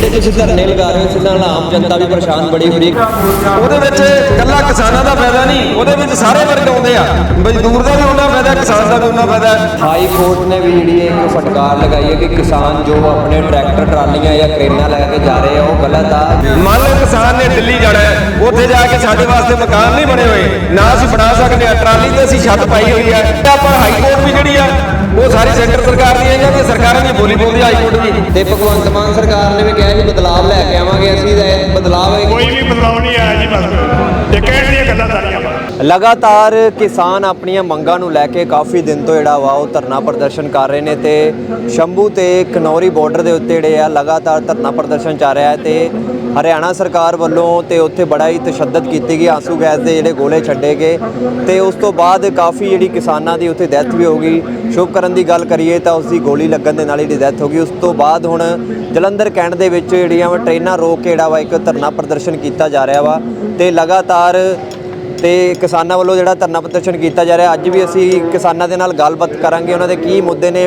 ਜਿਹੜੇ ਤੁਸੀਂ ਧਰਨੇ ਲਗਾ ਰਹੇ ਹੋ ਇਸ ਨਾਲ ਆਮ ਜਨਤਾ ਵੀ ਪਰੇਸ਼ਾਨ ਬੜੀ ਹੋ। ਰਹੀ ਉਹਦੇ ਵਿੱਚ ਇਕੱਲਾ ਕਿਸਾਨਾਂ ਦਾ ਫਾਇਦਾ ਨਹੀਂ ਉਹਦੇ ਵਿੱਚ ਸਾਰੇ ਵਰਗ ਆਉਂਦੇ ਆ। ਮਜ਼ਦੂਰ ਦਾ ਵੀ ਉਹਨਾਂ ਫਾਇਦਾ ਕਿਸਾਨ ਦਾ ਵੀ ਉਹਨਾਂ ਫਾਇਦਾ। ਹਾਈ ਕੋਰਟ ਨੇ ਵੀ ਜਿਹੜੀ ਇੱਕ ਫਟਕਾਰ ਲਗਾਈ ਹੈ ਕਿ ਕਿਸਾਨ ਜੋ ਆਪਣੇ ਟਰੈਕਟਰ ਟਰਾਲੀਆਂ ਜਾਂ ਕਰੇਨਾਂ ਲੈ ਕੇ ਜਾ ਰਹੇ ਆ ਉਹ ਗਲਤ ਆ। ਮੰਨ ਲਓ ਕਿਸਾਨ ਨੇ ਦਿੱਲੀ ਜਾਣਾ ਹੈ ਉੱਥੇ ਜਾ ਕੇ ਸਾਡੇ ਵਾਸਤੇ ਮਕਾਨ ਨਹੀਂ ਬਣੇ ਹੋਏ ਨਾ ਅਸੀਂ ਬਣਾ ਸਕਦੇ ਆ ਟਰਾਲੀ ਤੇ ਅਸੀਂ ਛੱਤ ਪਾਈ ਹੋਈ ਹੈ। ਤਾਂ ਪਰ ਹਾਈ ਕੋਰਟ ਵੀ ਜਿਹੜੀ ਆ ਉਹ ਸਾਰੀ ਸੈਂਟਰ ਸਰਕਾਰ ਦੀ ਹੈ ਜਾਂ ਸਰਕਾਰਾਂ ਦੀ ਬੋਲੀ ਬੋਲਦੀ ਹਾਈ ਕੋਰਟ ਵੀ ਤੇ ਭਗਵੰਤ ਮਾਨ ਸਰਕਾਰ ਨੇ ਵੀ ਕਿਹਾ ਕਿ ਬਦਲਾਵ ਲੈ ਕੇ ਆਵਾਂਗੇ ਅਸੀਂ ਇਹ ਬਦਲਾਵ ਹੈ। ਕੋਈ ਵੀ ਬਦਲਾਅ ਨਹੀਂ ਆਇਆ ਜੀ ਬਸ। ਇਹ ਕਹਿਣ ਦੀਆਂ ਗੱਲਾਂ ਸਾਰੀਆਂ ਬਸ। ਲਗਾਤਾਰ ਕਿਸਾਨ ਆਪਣੀਆਂ ਮੰਗਾਂ ਨੂੰ ਲੈ ਕੇ ਕਾਫੀ ਦਿਨ ਤੋਂ ਜਿਹੜਾ ਵਾ ਉਹ ਧਰਨਾ ਪ੍ਰਦਰਸ਼ਨ ਕਰ ਰਹੇ ਨੇ ਤੇ ਸ਼ੰਭੂ ਤੇ ਖਨੌਰੀ ਬਾਰਡਰ ਦੇ ਉੱਤੇ ਜਿਹੜੇ ਆ ਲਗਾਤਾਰ ਧਰਨਾ ਪ੍ਰਦਰਸ਼ਨ ਚੱਲ ਰਿਹਾ ਹੈ ਤੇ ਹਰਿਆਣਾ ਸਰਕਾਰ ਵੱਲੋਂ ਤੇ ਉੱਥੇ ਬੜਾ ਹੀ ਤਸ਼ੱਦਦ ਕੀਤੀ ਗਈ, ਆਂਸੂ ਗੈਸ ਦੇ ਜਿਹੜੇ ਗੋਲੇ ਛੱਡੇ ਗਏ ਤੇ ਉਸ ਤੋਂ ਬਾਅਦ ਕਾਫੀ ਜਿਹੜੀ ਕਿਸਾਨਾਂ ਦੀ ਉੱਥੇ ਡੈਥ ਵੀ ਹੋ ਗਈ। ਸ਼ੁਭਕਰਨ ਦੀ ਗੱਲ ਕਰੀਏ ਤਾਂ ਉਸ ਦੀ ਗੋਲੀ ਲੱਗਣ ਦੇ ਨਾਲ ਜਿਹੜੀ ਡੈਥ ਹੋ ਗਈ। ਉਸ ਤੋਂ ਬਾਅਦ ਹੁਣ ਜਲੰਧਰ ਕੈਂਟ ਦੇ ਵਿੱਚ ਜਿਹੜੀਆਂ ਵਾ ਟ੍ਰੇਨਾਂ ਰੋਕ ਕੇ ਜਿਹੜਾ ਵਾ ਇੱਕ ਧਰਨਾ ਪ੍ਰਦਰਸ਼ਨ ਕੀਤਾ ਜਾ ਰਿਹਾ ਵਾ ਤੇ ਲਗਾਤਾਰ ਤੇ ਕਿਸਾਨਾਂ ਵੱਲੋਂ ਜਿਹੜਾ ਧਰਨਾ ਪ੍ਰਦਰਸ਼ਨ ਕੀਤਾ ਜਾ ਰਿਹਾ ਅੱਜ ਵੀ ਅਸੀਂ ਕਿਸਾਨਾਂ ਦੇ ਨਾਲ ਗੱਲਬਾਤ ਕਰਾਂਗੇ। ਉਹਨਾਂ ਦੇ ਕੀ ਮੁੱਦੇ ਨੇ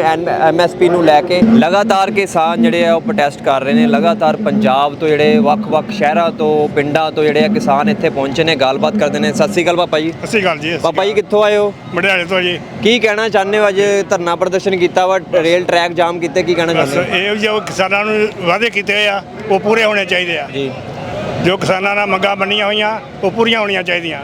ਐਮਐਸਪੀ ਨੂੰ ਲੈ ਕੇ? ਲਗਾਤਾਰ ਕਿਸਾਨ ਜਿਹੜੇ ਆ ਉਹ ਪ੍ਰੋਟੈਸਟ ਕਰ ਰਹੇ ਨੇ। ਲਗਾਤਾਰ ਪੰਜਾਬ ਤੋਂ ਜਿਹੜੇ ਵੱਖ-ਵੱਖ ਸ਼ਹਿਰਾਂ ਤੋਂ ਪਿੰਡਾਂ ਤੋਂ ਜਿਹੜੇ ਆ ਕਿਸਾਨ ਇੱਥੇ ਪਹੁੰਚੇ ਨੇ ਗੱਲਬਾਤ ਕਰਦੇ ਨੇ। ਸਤਿ ਸ੍ਰੀ ਅਕਾਲ ਪਾਪਾ ਜੀ। ਅਸੀਂ ਗੱਲ ਜੀ ਪਾਪਾ ਜੀ ਕਿੱਥੋਂ ਆਏ ਹੋ? ਮੜਿਆਲੇ ਤੋਂ ਜੀ। ਕੀ ਕਹਿਣਾ ਚਾਹੁੰਦੇ ਹੋ ਅੱਜ ਧਰਨਾ ਪ੍ਰਦਰਸ਼ਨ ਕੀਤਾ ਵਾ? ਰੇਲ ਟਰੈਕ ਜਾਮ ਕੀਤੇ ਕੀ ਕਹਿਣਾ ਚਾਹੁੰਦੇ ਹੋ? ਇਹ ਜੋ ਕਿਸਾਨਾਂ ਨੂੰ ਵਾਅਦੇ ਕੀਤੇ ਹੋਏ ਆ ਉਹ ਪੂਰੇ ਹੋਣੇ ਚਾਹੀਦੇ ਆ। ਜੀ। ਜੋ ਕਿਸਾਨਾਂ ਨਾਲ ਮੰਗਾਂ ਬੰਨੀਆਂ ਹੋਈਆਂ ਉਹ ਪੂਰੀਆਂ ਹੋਣੀਆਂ ਚਾਹੀਦੀਆਂ।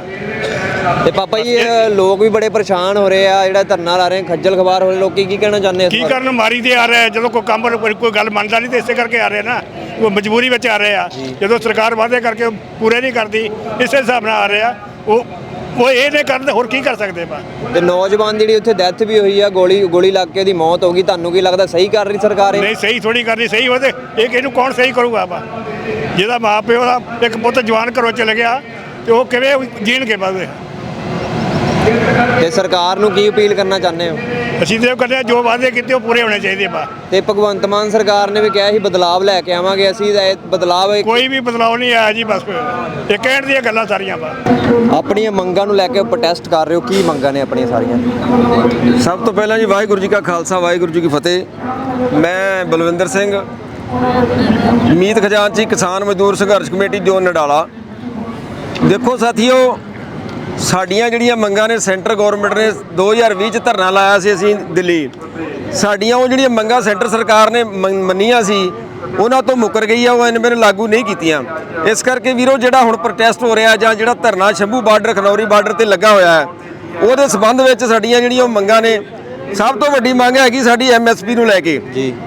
ਤੇ ਪਾਪਾ ਜੀ ਇਹ ਲੋਕ ਵੀ ਬੜੇ ਪਰੇਸ਼ਾਨ ਹੋ ਰਹੇ ਆ ਜਿਹੜਾ ਧਰਨਾ ਲਾ ਰਹੇ ਖੱਜਲ ਖਵਾਰ ਹੋ ਰਹੇ ਲੋਕੀ ਕੀ ਕਹਿਣਾ ਚਾਹੁੰਦੇ ਆ ਇਸ ਕੀ ਬਾਰੇ? ਕਰਨ ਮਾਰੀ ਤੇ ਆ ਰਿਹਾ ਜਦੋਂ ਕੋਈ ਕੰਮ ਕੋਈ ਕੋਈ ਗੱਲ ਮੰਨਦਾ ਨਹੀਂ ਤੇ ਇਸੇ ਕਰਕੇ ਆ ਰਿਹਾ ਨਾ ਉਹ ਮਜਬੂਰੀ ਵਿੱਚ ਆ ਰਹੇ ਆ। ਜਦੋਂ ਸਰਕਾਰ ਵਾਅਦੇ ਕਰਕੇ ਪੂਰੇ ਨਹੀਂ ਕਰਦੀ ਇਸੇ ਹਿਸਾਬ ਨਾਲ ਆ ਰਹੇ ਆ ਉਹ ਉਹ ਇਹ ਨਹੀਂ ਕਰਦੇ ਹੋਰ ਕੀ ਕਰ ਸਕਦੇ ਬਾ ਤੇ ਨੌਜਵਾਨ ਜਿਹੜੀ ਉੱਥੇ ਡੈਥ ਵੀ ਹੋਈ ਆ ਗੋਲੀ ਗੋਲੀ ਲੱਗ ਕੇ ਉਹਦੀ ਮੌਤ ਹੋ ਗਈ ਤੁਹਾਨੂੰ ਕੀ ਲੱਗਦਾ ਸਹੀ ਕਰ ਰਹੀ ਸਰਕਾਰ ਇਹ? ਨਹੀਂ ਸਹੀ ਥੋੜੀ ਕਰਨੀ ਸਹੀ ਹੋਵੇ ਤੇ ਇਹ ਕਿਹਨੂੰ ਕੌਣ ਸਹੀ ਕਰੂਗਾ ਬਾ ਜਿਹਦਾ ਮਾਂ ਪਿਓ ਦਾ ਇੱਕ ਪੁੱਤ ਜਵਾਨ ਘਰੋਂ ਚਲੇ ਗਿਆ ਤੇ ਉਹ ਕਿਵੇਂ ਜੀਣਗੇ ਬਾਦੇ ਤੇ ਸਰਕਾਰ ਨੂੰ ਕੀ ਅਪੀਲ ਕਰਨਾ ਚਾਹੁੰਦੇ ਹੋ? ਅਸੀਂ ਤੇ ਉਹ ਕਹਿੰਦੇ ਜੋ ਵਾਅਦੇ ਕੀਤੇ ਉਹ ਪੂਰੇ ਹੋਣੇ ਚਾਹੀਦੇ ਬਾ ਤੇ ਭਗਵੰਤ ਮਾਨ ਸਰਕਾਰ ਨੇ ਵੀ ਕਿਹਾ ਸੀ ਬਦਲਾਵ ਲੈ ਕੇ ਆਵਾਂਗੇ ਅਸੀਂ ਤਾਂ ਇਹ ਬਦਲਾਵ ਕੋਈ ਵੀ ਬਦਲਾਅ ਨਹੀਂ ਆਇਆ ਜੀ ਬਸ ਇਹ ਕਹਿਣ ਦੀਆਂ ਗੱਲਾਂ ਸਾਰੀਆਂ ਬਾ ਆਪਣੀਆਂ ਮੰਗਾਂ ਨੂੰ ਲੈ ਕੇ ਪ੍ਰੋਟੈਸਟ ਕਰ ਰਹੇ ਹੋ ਕੀ ਮੰਗਾਂ ਨੇ ਆਪਣੀਆਂ ਸਾਰੀਆਂ? ਸਭ ਤੋਂ ਪਹਿਲਾਂ ਜੀ ਵਾਹਿਗੁਰੂ ਜੀ ਕਾ ਖਾਲਸਾ ਵਾਹਿਗੁਰੂ ਜੀ ਕੀ ਫਤਿਹ। ਮੈਂ ਬਲਵਿੰਦਰ ਸਿੰਘ ਮੀਤ ਖਜ਼ਾਨਚੀ ਕਿਸਾਨ ਮਜ਼ਦੂਰ ਸੰਘਰਸ਼ ਕਮੇਟੀ ਜੋਨ ਨਡਾਲਾ। ਦੇਖੋ ਸਾਥੀਓ ਸਾਡੀਆਂ ਜਿਹੜੀਆਂ ਮੰਗਾਂ ਨੇ ਸੈਂਟਰ ਗਵਰਨਮੈਂਟ ਨੇ 2020 ਚ ਧਰਨਾ ਲਾਇਆ ਸੀ ਅਸੀਂ ਦਿੱਲੀ ਸਾਡੀਆਂ ਉਹ ਜਿਹੜੀਆਂ ਮੰਗਾਂ ਸੈਂਟਰ ਸਰਕਾਰ ਨੇ ਮੰਨ- ਮੰਨੀਆਂ ਸੀ ਉਹਨਾਂ ਤੋਂ ਮੁੱਕਰ ਗਈ ਆ ਉਹ ਇਹਨੇ ਮੇਰੇ ਲਾਗੂ ਨਹੀਂ ਕੀਤੀਆਂ ਇਸ ਕਰਕੇ ਵੀਰੋ ਜਿਹੜਾ ਹੁਣ ਪ੍ਰੋਟੈਸਟ ਹੋ ਰਿਹਾ ਜਾਂ ਜਿਹੜਾ ਧਰਨਾ ਸ਼ੰਭੂ ਬਾਰਡਰ ਖਨੌਰੀ ਬਾਰਡਰ ਤੇ ਲੱਗਾ ਹੋਇਆ ਹੈ ਉਹਦੇ ਸਬੰਧ ਵਿੱਚ ਸਾਡੀਆਂ ਜਿਹੜੀਆਂ ਉਹ ਮੰਗਾਂ ਨੇ ਸਭ ਤੋਂ ਵੱਡੀ ਮੰਗ ਹੈਗੀ ਸਾਡੀ ਐਮਐਸਪੀ ਨੂੰ ਲੈ ਕੇ।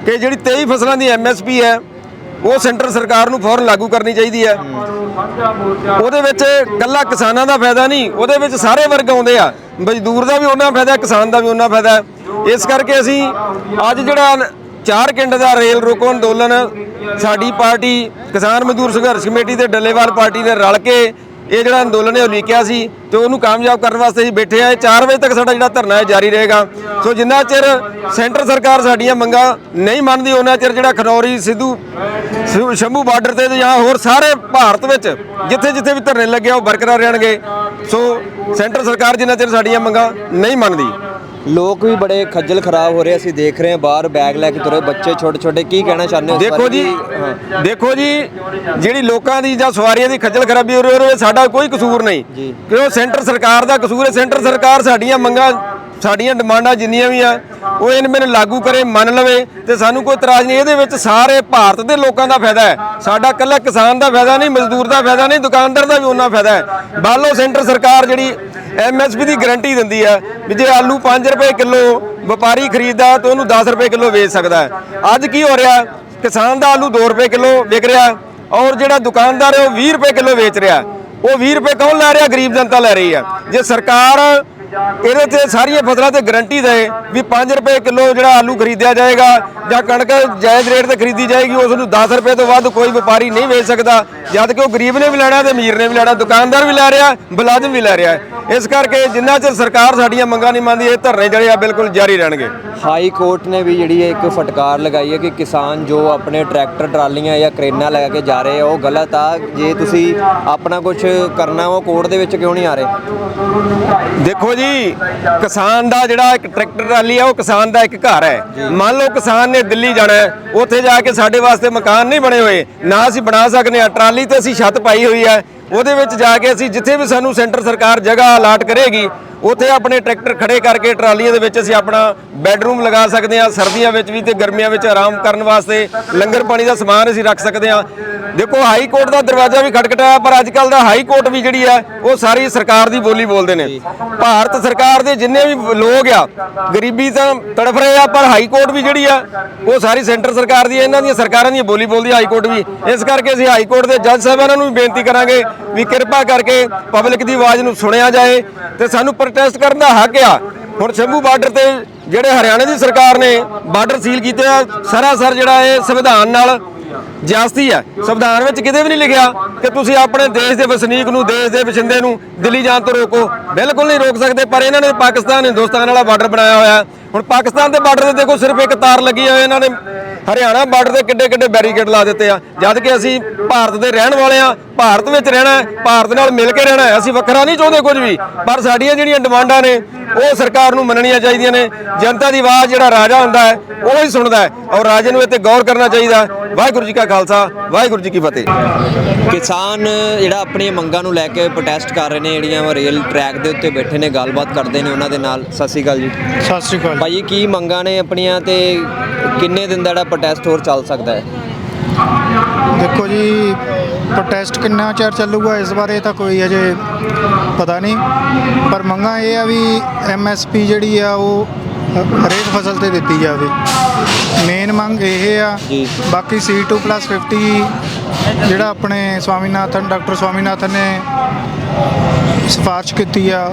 ਕਿ ਜਿਹੜੀ 23 ਫਸਲਾਂ ਦੀ ਐਮਐਸਪੀ ਹੈ ਉਹ ਸੈਂਟਰ ਸਰਕਾਰ ਨੂੰ ਫੌਰਨ ਲਾਗੂ ਕਰਨੀ ਚਾਹੀਦੀ ਹੈ। ਉਹਦੇ ਵਿੱਚ ਕੱਲਾ ਕਿਸਾਨਾਂ ਦਾ ਫਾਇਦਾ ਨਹੀਂ, ਉਹਦੇ ਵਿੱਚ ਸਾਰੇ ਵਰਗ ਆਉਂਦੇ ਆ। ਮਜ਼ਦੂਰ ਦਾ ਵੀ ਉਹਨਾਂ ਫਾਇਦਾ, ਕਿਸਾਨ ਦਾ ਵੀ ਉਹਨਾਂ ਫਾਇਦਾ। ਇਸ ਕਰਕੇ ਅਸੀਂ ਅੱਜ ਜਿਹੜਾ ਚਾਰ ਘੰਟੇ ਦਾ ਰੇਲ ਰੋਕੋ ਅੰਦੋਲਨ, ਸਾਡੀ ਪਾਰਟੀ, ਕਿਸਾਨ ਮਜ਼ਦੂਰ ਸੰਘਰਸ਼ ਕਮੇਟੀ ਤੇ ਡੱਲੇਵਾਲ ਪਾਰਟੀ ਨੇ ਰਲ ਕੇ ਇਹ ਜਿਹੜਾ ਅੰਦੋਲਨ ਹੈ ਉਹ ਲਿਖਿਆ ਸੀ ਤੇ ਉਹਨੂੰ ਕਾਮਯਾਬ ਕਰਨ ਵਾਸਤੇ ਅਸੀਂ ਬੈਠੇ ਆ 4 ਵਜੇ ਤੱਕ ਸਾਡਾ ਜਿਹੜਾ ਧਰਨਾ ਹੈ, ਜਾਰੀ ਰਹੇਗਾ। ਸੋ ਜਿੰਨਾ ਚਿਰ ਸੈਂਟਰ ਸਰਕਾਰ ਸਾਡੀਆਂ ਮੰਗਾਂ ਨਹੀਂ ਮੰਨਦੀ, ਉਹਨਾਂ ਚਿਰ ਜਿਹੜਾ ਖਨੌਰੀ, ਸਿੱਧੂ ਸਿ- ਸ਼ੰਭੂ ਬਾਰਡਰ ਤੇ ਜਾਂ ਹੋਰ ਸਾਰੇ ਭਾਰਤ ਵਿੱਚ ਜਿੱਥੇ ਜਿੱਥੇ ਵੀ ਧਰਨੇ ਲੱਗੇ ਆ, ਉਹ ਬਰਕਰਾਰ ਰਹਿਣਗੇ। ਸੋ ਸੈਂਟਰ ਸਰਕਾਰ ਜਿੰਨਾ ਚਿਰ ਸਾਡੀਆਂ ਮੰਗਾਂ ਨਹੀਂ ਮੰਨਦੀ ਲੋਕ ਵੀ ਬੜੇ ਖੱਜਲ ਖਰਾਬ ਹੋ ਰਹੇ ਅਸੀਂ ਦੇਖ ਰਹੇ ਹਾਂ ਬਾਹਰ ਬੈਗ ਲੈ ਕੇ ਤੁਰੇ ਬੱਚੇ ਛੋਟੇ ਛੋਟੇ ਕੀ ਕਹਿਣਾ ਚਾਹੁੰਦੇ ਹੋ ਇਸ ਦੇਖੋ ਬਾਰੇ? ਜੀ ਹਾਂ। ਦੇਖੋ ਜੀ ਜਿਹੜੀ ਲੋਕਾਂ ਦੀ ਜਾਂ ਸਵਾਰੀਆਂ ਦੀ ਖੱਜਲ ਖਰਾਬੀ ਹੋ ਰਹੀ ਹੈ ਸਾਡਾ ਕੋਈ ਕਸੂਰ ਨਹੀਂ ਜੀ। ਕਿਉਂ ਸੈਂਟਰ ਸਰਕਾਰ ਦਾ ਕਸੂਰ ਹੈ ਸੈਂਟਰ ਸਰਕਾਰ ਸਾਡੀਆਂ ਮੰਗਾਂ ਸਾਡੀਆਂ ਡਿਮਾਂਡਾਂ ਜਿੰਨੀਆਂ ਵੀ ਆ ਉਹ ਇਹਨ ਮੈਨੂੰ ਲਾਗੂ ਕਰੇ ਮੰਨ ਲਵੇ ਤੇ ਸਾਨੂੰ ਕੋਈ ਇਤਰਾਜ਼ ਨਹੀਂ ਇਹਦੇ ਵਿੱਚ ਸਾਰੇ ਭਾਰਤ ਦੇ ਲੋਕਾਂ ਦਾ ਫਾਇਦਾ ਹੈ ਸਾਡਾ ਇਕੱਲਾ ਕਿਸਾਨ ਦਾ ਫਾਇਦਾ ਨਹੀਂ ਮਜ਼ਦੂਰ ਦਾ ਫਾਇਦਾ ਨਹੀਂ ਦੁਕਾਨਦਾਰ ਦਾ ਵੀ ਉਹਨਾਂ ਫਾਇਦਾ ਹੈ ਬਾਲੋ ਸੈਂਟਰ ਸਰਕਾਰ ਜਿਹੜੀ ਐਮਐਸਪੀ ਦੀ ਗਾਰੰਟੀ ਦਿੰਦੀ ਹੈ ਵੀ ਜੇ ਆਲੂ 5 ਰੁਪਏ ਕਿਲੋ ਵਪਾਰੀ ਖਰੀਦਦਾ ਤਾਂ ਉਹਨੂੰ 10 ਰੁਪਏ ਕਿਲੋ ਵੇਚ ਸਕਦਾ ਹੈ। ਅੱਜ ਕੀ ਹੋ ਰਿਹਾ? ਕਿਸਾਨ ਦਾ ਆਲੂ 2 ਰੁਪਏ ਕਿਲੋ ਵਿਕ ਰਿਹਾ ਔਰ ਜਿਹੜਾ ਦੁਕਾਨਦਾਰ ਹੈ ਉਹ 20 ਰੁਪਏ ਕਿਲੋ ਵੇਚ ਰਿਹਾ। ਉਹ 20 ਰੁਪਏ ਕੌਣ ਲੈ ਰਿਹਾ? ਗਰੀਬ ਜਨਤਾ ਲੈ ਰਹੀ ਹੈ ਜੇ ਸਰਕਾਰ ਇਹਦੇ ਤੇ ਸਾਰੀਆਂ ਫਸਲਾਂ ਤੇ ਗਾਰੰਟੀ ਦੇ ਵੀ 5 ਰੁਪਏ ਕਿਲੋ ਜਿਹੜਾ ਆਲੂ ਖਰੀਦਿਆ ਜਾਏਗਾ ਜਾਂ ਕਣਕ ਜਾਇਜ਼ ਰੇਟ ਤੇ ਖਰੀਦੀ ਜਾਏਗੀ, ਉਸ ਨੂੰ 10 ਰੁਪਏ ਤੋਂ ਵੱਧ ਕੋਈ ਵਪਾਰੀ ਨਹੀਂ ਵੇਚ ਸਕਦਾ। ਜਦ ਕਿ ਉਹ ਗਰੀਬ ਨੇ ਵੀ ਲੈਣਾ ਤੇ ਅਮੀਰ ਨੇ ਵੀ ਲੈਣਾ, ਦੁਕਾਨਦਾਰ ਵੀ ਲੈ ਰਿਹਾ, ਮੁਲਾਜ਼ਮ ਵੀ ਲੈ ਰਿਹਾ। ਇਸ ਕਰਕੇ ਜਿੰਨਾ ਚਿਰ ਸਰਕਾਰ ਸਾਡੀਆਂ ਮੰਗਾਂ ਨਹੀਂ ਮੰਨਦੀ ਇਹ ਧਰਨੇ ਜਿਹੜੇ ਆ ਬਿਲਕੁਲ ਜਾਰੀ ਰਹਿਣਗੇ। ਹਾਈ ਕੋਰਟ ਨੇ ਵੀ ਜਿਹੜੀ ਇੱਕ ਫਟਕਾਰ ਲਗਾਈ ਹੈ ਕਿ ਕਿਸਾਨ ਜੋ ਆਪਣੇ ਟਰੈਕਟਰ ਟਰਾਲੀਆਂ ਜਾਂ ਕਰੇਨਾਂ ਲੈ ਕੇ ਜਾ ਰਹੇ ਆ ਉਹ ਗਲਤ ਆ। ਜੇ ਤੁਸੀਂ ਆਪਣਾ ਕੁਝ ਕਰਨਾ ਉਹ ਕੋਰਟ ਦੇ ਵਿੱਚ ਕਿਉਂ ਨਹੀਂ ਆ ਰਹੇ? ਦੇਖੋ ਜੀ ਕਿਸਾਨ ਦਾ ਜਿਹੜਾ ਇੱਕ ਟਰੈਕਟਰ ਟਰਾਲੀ ਆ ਉਹ ਕਿਸਾਨ ਦਾ ਇੱਕ ਘਰ ਹੈ। ਮੰਨ ਲਓ ਕਿਸਾਨ ਨੇ ਦਿੱਲੀ ਜਾਣਾ ਉੱਥੇ ਜਾ ਕੇ ਸਾਡੇ ਵਾਸਤੇ ਮਕਾਨ ਨਹੀਂ ਬਣੇ ਹੋਏ ਨਾ ਅਸੀਂ ਬਣਾ ਸਕਦੇ ਆ ਟਰਾਲੀ ਤੇ ਅਸੀਂ ਛੱਤ ਪਾਈ ਹੋਈ ਹੈ। ਉਹਦੇ ਵਿੱਚ ਜਾ ਕੇ ਅਸੀਂ ਜਿੱਥੇ ਵੀ ਸਾਨੂੰ ਸੈਂਟਰ ਸਰਕਾਰ ਜਗ੍ਹਾ ਅਲਾਟ ਕਰੇਗੀ ਉੱਥੇ ਆਪਣੇ ਟਰੈਕਟਰ ਖੜੇ ਕਰਕੇ ਟਰਾਲੀਆਂ ਦੇ ਵਿੱਚ ਅਸੀਂ ਆਪਣਾ ਬੈੱਡਰੂਮ ਲਗਾ ਸਕਦੇ ਹਾਂ, ਸਰਦੀਆਂ ਵਿੱਚ ਵੀ ਤੇ ਗਰਮੀਆਂ ਵਿੱਚ ਆਰਾਮ ਕਰਨ ਵਾਸਤੇ ਲੰਗਰ ਪਾਣੀ ਦਾ ਸਮਾਨ ਅਸੀਂ ਰੱਖ ਸਕਦੇ ਹਾਂ। ਦੇਖੋ, ਹਾਈ ਕੋਰਟ ਦਾ ਦਰਵਾਜ਼ਾ ਵੀ ਖਟਖਟਾਇਆ ਪਰ ਅੱਜ ਕੱਲ ਦਾ ਹਾਈ ਕੋਰਟ ਵੀ ਜਿਹੜੀ ਹੈ, ਉਹ ਸਾਰੀ ਸਰਕਾਰ ਦੀ ਬੋਲੀ ਬੋਲਦੇ ਨੇ। ਭਾਰਤ ਸਰਕਾਰ ਦੇ ਜਿੰਨੇ ਵੀ ਲੋਕ ਆ, ਗਰੀਬੀ ਤਾਂ ਤੜਫ ਰਹੇ ਆ, ਪਰ ਹਾਈ ਕੋਰਟ ਵੀ ਜਿਹੜੀ ਆ, ਉਹ ਸਾਰੀ ਸੈਂਟਰ ਸਰਕਾਰ ਦੀ ਇਹਨਾਂ ਦੀਆਂ ਸਰਕਾਰਾਂ ਦੀ ਬੋਲੀ ਬੋਲਦੀ ਹਾਈ ਕੋਰਟ ਵੀ। ਇਸ ਕਰਕੇ ਅਸੀਂ ਹਾਈ ਕੋਰਟ ਦੇ ਜੱਜ ਸਾਹਿਬਾਨਾਂ ਨੂੰ ਵੀ ਬੇਨਤੀ ਕਰਾਂਗੇ ਵੀ ਕਿਰਪਾ ਕਰਕੇ ਪਬਲਿਕ ਦੀ ਆਵਾਜ਼ ਨੂੰ ਸੁਣਿਆ ਜਾਏ ਤੇ ਸਾਨੂੰ ਪ੍ਰੋਟੈਸਟ ਕਰਨ ਦਾ ਹੱਕ ਆ। ਹੁਣ ਸ਼ੰਭੂ ਬਾਰਡਰ ਤੇ ਜਿਹੜੇ ਹਰਿਆਣਾ ਦੀ ਸਰਕਾਰ ਨੇ ਬਾਰਡਰ ਸੀਲ ਕੀਤੇ ਆ, ਸਰਾਸਰ ਜਿਹੜਾ ਇਹ ਸੰਵਿਧਾਨ ਨਾਲ ਜਿਆਸਤੀ ਹੈ ਸੰਵਿਧਾਨ ਵਿੱਚ ਕਿਤੇ ਵੀ ਨਹੀਂ ਲਿਖਿਆ ਕਿ ਤੁਸੀਂ ਆਪਣੇ ਦੇਸ਼ ਦੇ ਵਸਨੀਕ ਨੂੰ, ਦੇਸ਼ ਦੇ ਵਸਿੰਦੇ ਨੂੰ ਦਿੱਲੀ ਜਾਣ ਤੋਂ ਰੋਕੋ। ਬਿਲਕੁਲ ਨਹੀਂ ਰੋਕ ਸਕਦੇ, ਪਰ ਇਹਨਾਂ ਨੇ ਪਾਕਿਸਤਾਨ, ਹਿੰਦੁਸਤਾਨ ਵਾਲਾ ਬਾਰਡਰ ਬਣਾਇਆ ਹੋਇਆ। ਹੁਣ ਪਾਕਿਸਤਾਨ ਦੇ ਬਾਰਡਰ ਤੇ ਦੇਖੋ, ਸਿਰਫ ਇੱਕ ਤਾਰ ਲੱਗੀ ਹੋਈ ਇਹਨਾਂ ਨੇ ਹਰਿਆਣਾ ਬਾਰਡਰ ਤੇ ਕਿੱਡੇ ਕਿੱਡੇ ਬੈਰੀਕੇਡ ਲਾ ਦਿੱਤੇ ਆ। ਜਦ ਕਿ ਅਸੀਂ ਭਾਰਤ ਦੇ ਰਹਿਣ ਵਾਲੇ ਆ ਭਾਰਤ ਵਿੱਚ ਰਹਿਣਾ ਹੈ ਭਾਰਤ ਨਾਲ ਮਿਲ ਕੇ ਰਹਿਣਾ ਹੈ। ਅਸੀਂ ਵੱਖਰਾ ਨਹੀਂ ਚਾਹੁੰਦੇ ਕੁਝ ਵੀ ਪਰ ਸਾਡੀਆਂ ਜਿਹੜੀਆਂ ਡਿਮਾਂਡਾਂ ਨੇ ਉਹ ਸਰਕਾਰ ਨੂੰ ਮੰਨਣੀਆਂ ਚਾਹੀਦੀਆਂ ਨੇ। ਜਨਤਾ ਦੀ ਆਵਾਜ਼ ਜਿਹੜਾ ਰਾਜਾ ਹੁੰਦਾ ਹੈ ਉਹ ਹੀ ਸੁਣਦਾ ਹੈ ਔਰ ਰਾਜੇ ਨੂੰ ਤੇ ਗੌਰ ਕਰਨਾ ਚਾਹੀਦਾ। ਵਾਹਿਗੁਰੂ ਜੀ ਕਾ ਖਾਲਸਾ ਵਾਹਿਗੁਰੂ ਜੀ ਕੀ ਫਤਿਹ। ਕਿਸਾਨ ਜਿਹੜਾ ਆਪਣੀਆਂ ਮੰਗਾਂ ਨੂੰ ਲੈ ਕੇ ਪ੍ਰੋਟੈਸਟ ਕਰ ਰਹੇ ਨੇ ਜਿਹੜੀਆਂ ਉਹ ਰੇਲ ਟਰੈਕ ਦੇ ਉੱਤੇ ਬੈਠੇ ਨੇ ਗੱਲਬਾਤ ਕਰਦੇ ਨੇ ਉਹਨਾਂ ਦੇ ਨਾਲ। ਸਤਿ ਸ਼੍ਰੀ ਅਕਾਲ ਜੀ। ਸਤਿ ਸ਼੍ਰੀ ਅਕਾਲ ਭਾਈ ਕੀ ਮੰਗਾਂ ਨੇ ਆਪਣੀਆਂ ਤੇ ਕਿੰਨੇ ਦਿਨ ਦਾ ਜਿਹੜਾ ਪ੍ਰੋਟੈਸਟ ਹੋਰ ਚੱਲ ਸਕਦਾ ਹੈ? ਦੇਖੋ ਜੀ ਪ੍ਰੋਟੈਸਟ ਕਿੰਨਾ ਚਿਰ ਚੱਲੂਗਾ ਇਸ ਬਾਰੇ ਤਾਂ ਕੋਈ ਅਜੇ ਪਤਾ ਨਹੀਂ। ਪਰ ਮੰਗਾਂ ਇਹ ਆ ਵੀ ਐਮਐਸਪੀ ਜਿਹੜੀ ਆ ਉਹ ਹਰੇਕ ਫਸਲ ਤੇ ਦਿੱਤੀ ਜਾਵੇ। ਮੇਨ ਮੰਗ ਇਹ ਆ। ਬਾਕੀ C2+50 ਜਿਹੜਾ ਆਪਣੇ ਸਵਾਮੀਨਾਥਨ ਡਾਕਟਰ ਸਵਾਮੀਨਾਥਨ ਨੇ ਸਿਫਾਰਿਸ਼ ਕੀਤੀ ਆ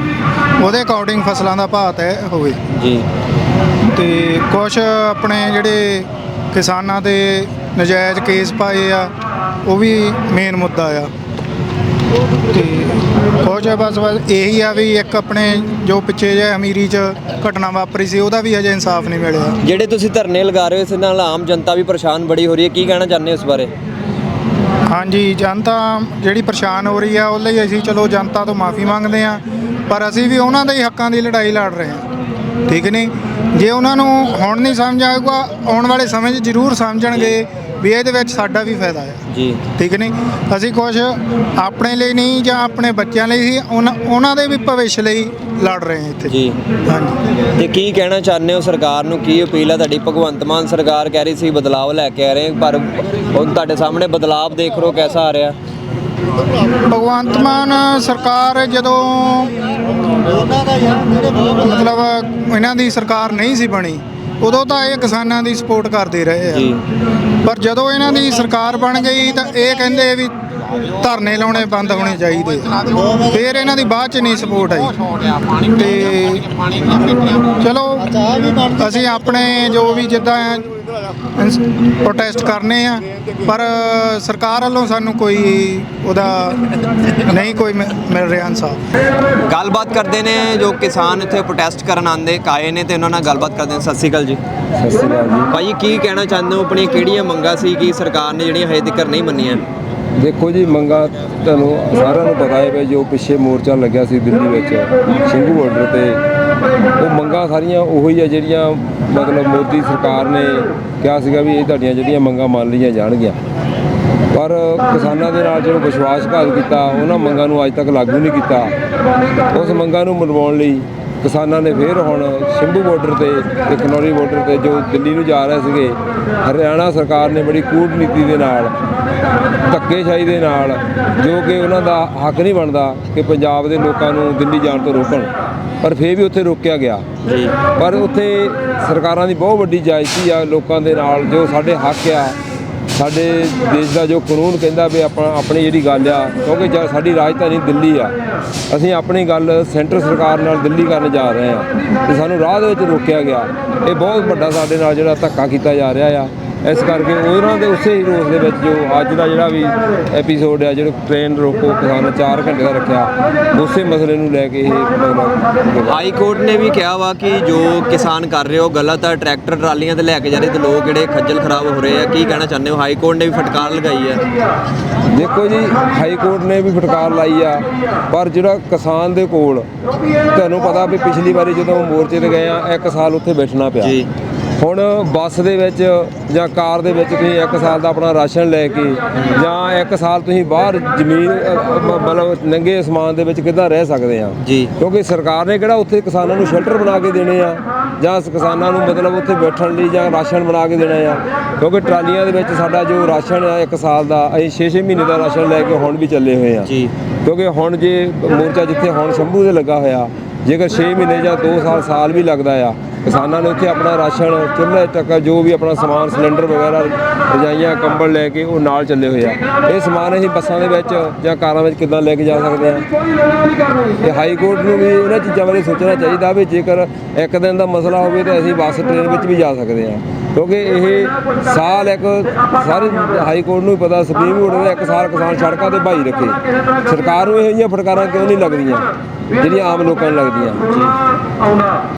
ਉਹਦੇ ਅਕੋਰਡਿੰਗ ਫਸਲਾਂ ਦਾ ਭਾਅ ਤੈਅ ਹੋਵੇ। ਜੀ। ਤੇ ਕੁਝ ਆਪਣੇ ਜਿਹੜੇ ਕਿਸਾਨਾਂ ਦੇ ਨਜਾਇਜ਼ ਕੇਸ ਪਾਏ ਆ ਉਹ ਵੀ ਮੇਨ ਮੁੱਦਾ ਆ। ਤੇ ਕੁਝ ਬਸ ਬਸ ਇਹੀ ਆ ਵੀ ਇੱਕ ਆਪਣੇ ਜੋ ਪਿੱਛੇ ਜੇ ਅਮੀਰੀ 'ਚ ਘਟਨਾ ਵਾਪਰੀ ਸੀ ਉਹਦਾ ਵੀ ਅਜੇ ਇਨਸਾਫ ਨਹੀਂ ਮਿਲਿਆ। ਜਿਹੜੇ ਤੁਸੀਂ ਧਰਨੇ ਲਗਾ ਰਹੇ ਹੋ ਇਸ ਨਾਲ ਆਮ ਜਨਤਾ ਵੀ ਪਰੇਸ਼ਾਨ ਬੜੀ ਹੋ ਰਹੀ ਹੈ ਕੀ ਕਹਿਣਾ ਚਾਹੁੰਦੇ ਹੋ ਇਸ ਬਾਰੇ? ਹਾਂਜੀ ਜਨਤਾ ਜਿਹੜੀ ਪਰੇਸ਼ਾਨ ਹੋ ਰਹੀ ਆ ਉਹ ਲਈ ਅਸੀਂ ਚਲੋ ਜਨਤਾ ਤੋਂ ਮਾਫੀ ਮੰਗਦੇ ਆ ਪਰ ਅਸੀਂ ਵੀ ਉਹਨਾਂ ਦੇ ਹੀ ਹੱਕਾਂ ਦੀ ਲੜਾਈ ਲੜ ਰਹੇ ਹਾਂ। ਠੀਕ ਨਹੀਂ? ਜੇ ਉਹਨਾਂ ਨੂੰ ਹੁਣ ਨਹੀਂ ਸਮਝ ਆਊਗਾ ਆਉਣ ਵਾਲੇ ਸਮੇਂ 'ਚ ਜ਼ਰੂਰ ਸਮਝਣਗੇ ਵੀ ਇਹਦੇ ਵਿੱਚ ਸਾਡਾ ਵੀ ਫਾਇਦਾ ਹੈ ਜੀ। ਠੀਕ ਨਹੀਂ? ਅਸੀਂ ਕੁਝ ਆਪਣੇ ਲਈ ਨਹੀਂ ਜਾਂ ਆਪਣੇ ਬੱਚਿਆਂ ਲਈ ਹੀ ਉਹਨਾਂ ਉਹਨਾਂ ਦੇ ਵੀ ਭਵਿੱਖ ਲਈ ਲੜ ਰਹੇ ਹਾਂ ਇੱਥੇ। ਜੀ। ਹਾਂਜੀ। ਤੇ ਕੀ ਕਹਿਣਾ ਚਾਹੁੰਦੇ ਹੋ ਸਰਕਾਰ ਨੂੰ? ਕੀ ਅਪੀਲ ਹੈ ਤੁਹਾਡੀ? ਭਗਵੰਤ ਮਾਨ ਸਰਕਾਰ ਕਹਿ ਰਹੀ ਸੀ ਬਦਲਾਵ ਲੈ ਕੇ ਆ ਰਹੇ ਪਰ ਹੁਣ ਤੁਹਾਡੇ ਸਾਹਮਣੇ ਬਦਲਾਵ ਦੇਖ ਰਹੋ ਕਿਹਦਾ ਆ ਰਿਹਾ? ਭਗਵੰਤ ਮਾਨ ਸਰਕਾਰ ਜਦੋਂ ਮਤਲਬ ਇਹਨਾਂ ਦੀ ਸਰਕਾਰ ਨਹੀਂ ਸੀ ਬਣੀ ਉਦੋਂ ਤਾਂ ਇਹ ਕਿਸਾਨਾਂ ਦੀ ਸਪੋਰਟ ਕਰਦੇ ਰਹੇ ਜੀ। ਆ ਪਰ ਜਦੋਂ ਇਹਨਾਂ ਦੀ ਸਰਕਾਰ ਬਣ ਗਈ ਤਾਂ ਇਹ ਕਹਿੰਦੇ ਵੀ ਧਰਨੇ ਲਾਉਣੇ ਬੰਦ ਹੋਣੇ ਚਾਹੀਦੇ। ਫਿਰ ਇਹਨਾਂ ਦੀ ਬਾਅਦ ਚ ਨਹੀਂ ਸਪੋਰਟ ਆਈ। ਤੇ ਚਲੋ ਅਸੀਂ ਆਪਣੇ ਜੋ ਵੀ ਜਿੱਦਾਂ ਪ੍ਰੋਟੈਸਟ ਕਰਨੇ ਆ ਪਰ ਸਰਕਾਰ ਵੱਲੋਂ ਸਾਨੂੰ ਕੋਈ ਉਹਦਾ ਨਹੀਂ ਕੋਈ ਮਿਲ ਰਿਹਾ ਇਨਸਾਫ। ਗੱਲਬਾਤ ਕਰਦੇ ਨੇ ਜੋ ਕਿਸਾਨ ਇੱਥੇ ਪ੍ਰੋਟੈਸਟ ਕਰਨ ਆਉਂਦੇ ਕਾਏ ਨੇ ਤੇ ਉਹਨਾਂ ਨਾਲ ਗੱਲਬਾਤ ਕਰਦੇ ਨੇ। ਸਤਿ ਸ਼੍ਰੀ ਅਕਾਲ ਜੀ। ਸਤਿ ਸ਼੍ਰੀ ਅਕਾਲ ਜੀ ਭਾਈ ਕੀ ਕਹਿਣਾ ਚਾਹੁੰਦੇ ਹੋ? ਆਪਣੀਆਂ ਕਿਹੜੀਆਂ ਮੰਗਾਂ ਸੀ ਕਿ ਸਰਕਾਰ ਨੇ ਜਿਹੜੀਆਂ ਹਜੇ ਤੱਕ ਨਹੀਂ ਮੰਨੀਆਂ? ਦੇਖੋ ਜੀ ਮੰਗਾ ਤੁਹਾਨੂੰ ਸਾਰਿਆਂ ਨੂੰ ਪਤਾ ਹੈ ਵੀ ਜੋ ਪਿੱਛੇ ਮੋਰਚਾ ਲੱਗਿਆ ਸੀ ਦਿੱਲੀ ਵਿੱਚ ਸਿੰਘੂ ਬਾਰਡਰ ਤੇ ਉਹ ਮੰਗਾਂ ਸਾਰੀਆਂ ਉਹੀ ਆ ਜਿਹੜੀਆਂ ਮਤਲਬ ਮੋਦੀ ਸਰਕਾਰ ਨੇ ਕਿਹਾ ਸੀਗਾ ਵੀ ਇਹ ਤੁਹਾਡੀਆਂ ਜਿਹੜੀਆਂ ਮੰਗਾਂ ਮੰਨ ਲਈਆਂ ਜਾਣਗੀਆਂ। ਪਰ ਕਿਸਾਨਾਂ ਦੇ ਨਾਲ ਜਿਹੜਾ ਵਿਸ਼ਵਾਸਘਾਤ ਕੀਤਾ, ਉਹਨਾਂ ਮੰਗਾਂ ਨੂੰ ਅੱਜ ਤੱਕ ਲਾਗੂ ਨਹੀਂ ਕੀਤਾ। ਉਸ ਮੰਗਾਂ ਨੂੰ ਮਨਵਾਉਣ ਲਈ ਕਿਸਾਨਾਂ ਨੇ ਫੇਰ ਹੁਣ ਸਿੰਭੂ ਬਾਰਡਰ ਤੇ ਤੇ ਖਨੌਰੀ ਬਾਰਡਰ ਤੇ ਜੋ ਦਿੱਲੀ ਨੂੰ ਜਾ ਰਹੇ ਸੀਗੇ, ਹਰਿਆਣਾ ਸਰਕਾਰ ਨੇ ਬੜੀ ਕੂਟਨੀਤੀ ਦੇ ਨਾਲ, ਧੱਕੇਸ਼ਾਹੀ ਦੇ ਨਾਲ ਜੋ ਕਿ ਉਹਨਾਂ ਦਾ ਹੱਕ ਨਹੀਂ ਬਣਦਾ ਕਿ ਪੰਜਾਬ ਦੇ ਲੋਕਾਂ ਨੂੰ ਦਿੱਲੀ ਜਾਣ ਤੋਂ ਰੋਕਣ। ਪਰ ਫੇਰ ਵੀ ਉੱਥੇ ਰੋਕਿਆ ਗਿਆ। ਜੀ। ਪਰ ਉੱਥੇ ਸਰਕਾਰਾਂ ਦੀ ਬਹੁਤ ਵੱਡੀ ਜਾਇਜ਼ੀ ਆ ਲੋਕਾਂ ਦੇ ਨਾਲ ਜੋ ਸਾਡੇ ਹੱਕ ਆ ਸਾਡੇ ਦੇਸ਼ ਦਾ ਜੋ ਕਾਨੂੰਨ ਕਹਿੰਦਾ ਵੀ ਆਪਾਂ ਆਪਣੀ ਜਿਹੜੀ ਗੱਲ ਆ ਕਿਉਂਕਿ ਜਦ ਸਾਡੀ ਰਾਜਧਾਨੀ ਦਿੱਲੀ ਆ ਅਸੀਂ ਆਪਣੀ ਗੱਲ ਸੈਂਟਰ ਸਰਕਾਰ ਨਾਲ ਦਿੱਲੀ ਕਰਨ ਜਾ ਰਹੇ ਆ। ਤੇ ਸਾਨੂੰ ਰਾਹ ਦੇ ਵਿੱਚ ਰੋਕਿਆ ਗਿਆ। ਇਹ ਬਹੁਤ ਵੱਡਾ ਸਾਡੇ ਨਾਲ ਜਿਹੜਾ ਧੱਕਾ ਕੀਤਾ ਜਾ ਰਿਹਾ ਆ। ਇਸ ਕਰਕੇ ਉਹਨਾਂ ਦੇ ਉਸੇ ਹੀ ਰੋਸ ਦੇ ਵਿੱਚ ਜੋ ਅੱਜ ਦਾ ਜਿਹੜਾ ਵੀ ਐਪੀਸੋਡ ਆ ਜਿਹੜਾ ਟ੍ਰੇਨ ਰੋਕੋ ਕਿਸਾਨ 4 ਘੰਟੇ ਦਾ ਰੱਖਿਆ ਉਸੇ ਮਸਲੇ ਨੂੰ ਲੈ ਕੇ ਇਹ ਮਤਲਬ ਹਾਈ ਕੋਰਟ ਨੇ ਵੀ ਕਿਹਾ ਵਾ ਕਿ ਜੋ ਕਿਸਾਨ ਕਰ ਰਹੇ ਹੋ ਗਲਤ ਆ ਟਰੈਕਟਰ ਟਰਾਲੀਆਂ ਤੇ ਲੈ ਕੇ ਜਾ ਰਹੇ ਤੇ ਲੋਕ ਜਿਹੜੇ ਖੱਜਲ ਖਰਾਬ ਹੋ ਰਹੇ ਆ ਕੀ ਕਹਿਣਾ ਚਾਹੁੰਦੇ ਹੋ? ਹਾਈ ਕੋਰਟ ਨੇ ਵੀ ਫਟਕਾਰ ਲਗਾਈ ਹੈ ਦੇਖੋ ਜੀ ਹਾਈ ਕੋਰਟ ਨੇ ਵੀ ਫਟਕਾਰ ਲਾਈ ਆ ਪਰ ਜਿਹੜਾ ਕਿਸਾਨ ਦੇ ਕੋਲ ਤੁਹਾਨੂੰ ਪਤਾ ਵੀ ਪਿਛਲੀ ਵਾਰੀ ਜਦੋਂ ਮੋਰਚੇ ਤੇ ਗਏ ਆ ਇੱਕ ਸਾਲ ਉੱਥੇ ਬੈਠਣਾ ਪਿਆ। ਜੀ। ਹੁਣ ਬੱਸ ਦੇ ਵਿੱਚ ਜਾਂ ਕਾਰ ਦੇ ਵਿੱਚ ਤੁਸੀਂ ਇੱਕ ਸਾਲ ਦਾ ਆਪਣਾ ਰਾਸ਼ਨ ਲੈ ਕੇ ਜਾਂ ਇੱਕ ਸਾਲ ਤੁਸੀਂ ਬਾਹਰ ਜ਼ਮੀਨ ਮਤਲਬ ਨੰਗੇ ਅਸਮਾਨ ਦੇ ਵਿੱਚ ਕਿੱਦਾਂ ਰਹਿ ਸਕਦੇ ਆ ਜੀ। ਕਿਉਂਕਿ ਸਰਕਾਰ ਨੇ ਕਿਹੜਾ ਉੱਥੇ ਕਿਸਾਨਾਂ ਨੂੰ ਸ਼ੈਲਟਰ ਬਣਾ ਕੇ ਦੇਣੇ ਆ ਜਾਂ ਕਿਸਾਨਾਂ ਨੂੰ ਮਤਲਬ ਉੱਥੇ ਬੈਠਣ ਲਈ ਜਾਂ ਰਾਸ਼ਨ ਬਣਾ ਕੇ ਦੇਣਾ ਆ ਕਿਉਂਕਿ ਟਰਾਲੀਆਂ ਦੇ ਵਿੱਚ ਸਾਡਾ ਜੋ ਰਾਸ਼ਨ ਆ ਇੱਕ ਸਾਲ ਦਾ ਅਸੀਂ 6-6 ਮਹੀਨੇ ਦਾ ਰਾਸ਼ਨ ਲੈ ਕੇ ਹੁਣ ਵੀ ਚੱਲੇ ਹੋਏ ਆ ਜੀ। ਕਿਉਂਕਿ ਹੁਣ ਜੇ ਮੋਰਚਾ ਜਿੱਥੇ ਹੁਣ ਸ਼ੰਭੂ ਦੇ ਲੱਗਾ ਹੋਇਆ ਜੇਕਰ 6 ਮਹੀਨੇ ਜਾਂ 2 ਸਾਲ ਸਾਲ ਵੀ ਲੱਗਦਾ ਆ ਕਿਸਾਨਾਂ ਨੂੰ ਉੱਥੇ ਆਪਣਾ ਰਾਸ਼ਨ ਚੁੱਲ੍ਹੇ ਤੱਕ ਜੋ ਵੀ ਆਪਣਾ ਸਮਾਨ, ਸਿਲੰਡਰ ਵਗੈਰਾ, ਰਜਾਈਆਂ, ਕੰਬਲ ਲੈ ਕੇ ਉਹ ਨਾਲ ਚੱਲੇ ਹੋਏ ਆ। ਇਹ ਸਮਾਨ ਅਸੀਂ ਬੱਸਾਂ ਦੇ ਵਿੱਚ ਜਾਂ ਕਾਰਾਂ ਵਿੱਚ ਕਿੱਦਾਂ ਲੈ ਕੇ ਜਾ ਸਕਦੇ ਆ ਤੇ ਹਾਈ ਕੋਰਟ ਨੂੰ ਵੀ ਇਹਨਾਂ ਚੀਜ਼ਾਂ ਬਾਰੇ ਸੋਚਣਾ ਚਾਹੀਦਾ ਵੀ ਜੇਕਰ ਇੱਕ ਦਿਨ ਦਾ ਮਸਲਾ ਹੋਵੇ ਤਾਂ ਅਸੀਂ ਬੱਸ, ਟ੍ਰੇਨ ਵਿੱਚ ਵੀ ਜਾ ਸਕਦੇ ਆ ਕਿਉਂਕਿ ਇਹ ਸਾਲ ਇੱਕ ਸਾਰੇ ਹਾਈ ਕੋਰਟ ਨੂੰ ਵੀ ਪਤਾ, ਸੁਪਰੀਮ ਕੋਰਟ ਨੇ ਇੱਕ ਸਾਲ ਕਿਸਾਨ ਸੜਕਾਂ ਤੇ ਭਾਈ ਰੱਖੇ। ਸਰਕਾਰ ਨੂੰ ਇਹੋ ਜਿਹੀਆਂ ਫਟਕਾਰਾਂ ਕਿਉਂ ਨਹੀਂ ਲੱਗਦੀਆਂ, ਜਿਹੜੀਆਂ ਆਮ ਲੋਕਾਂ ਨੂੰ ਲੱਗਦੀਆਂ?